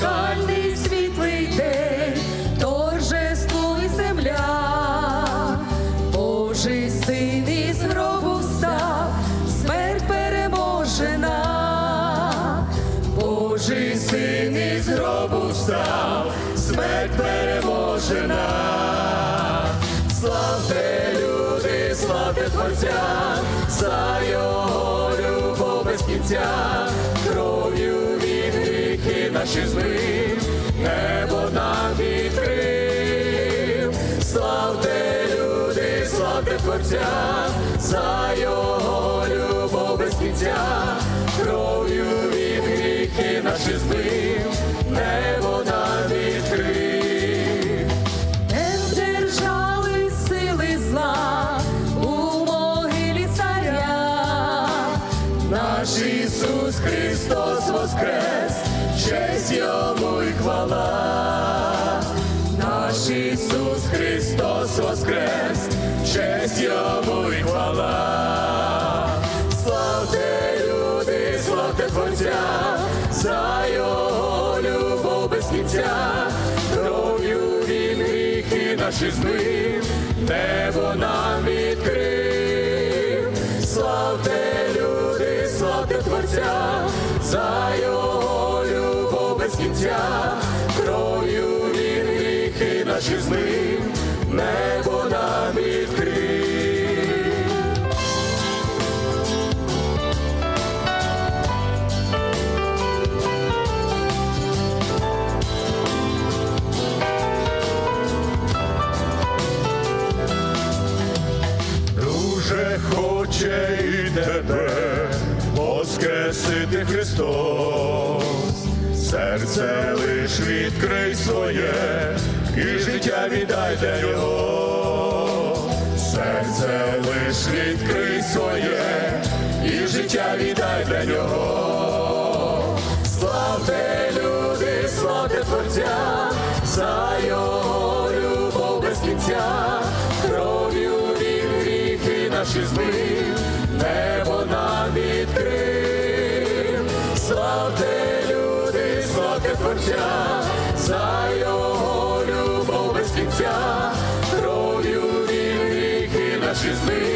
пасхальний світлий день, торжествуй земля, Божий син із гробу встав, смерть переможена, Божий син із гробу встав, смерть переможена. Славте люди, славте Творця, за його любов без кінця, наші змив, небо нам відкрив. Славте люди, славте Творця, за його любов без кінця, кров'ю від гріхи наші змив, небо нам відкрив. Не вдержали сили зла у могилі царя. Наш Ісус Христос воскрес, честь йому й хвала. Наш Ісус Христос воскрес, честь йому й хвала. Славте люди, славте Творця, за його любов без кінця, кров'ю він гріхи наші змив, небо нам відкрив. Славте люди, славте Творця, за його без кінця, кров'ю він гріхи наші змив, небо нам відкрив. Дуже хоче і тебе воскресити Христос, серце лиш відкрий своє, і життя віддай для Його, серце лиш відкрий своє, і життя віддай для нього. Славте люди, славте Творця, за його любов без кінця, кров'ю він гріхи наші змив, славте Творця, за його любов без кінця, кров'ю і гріхи наші зли.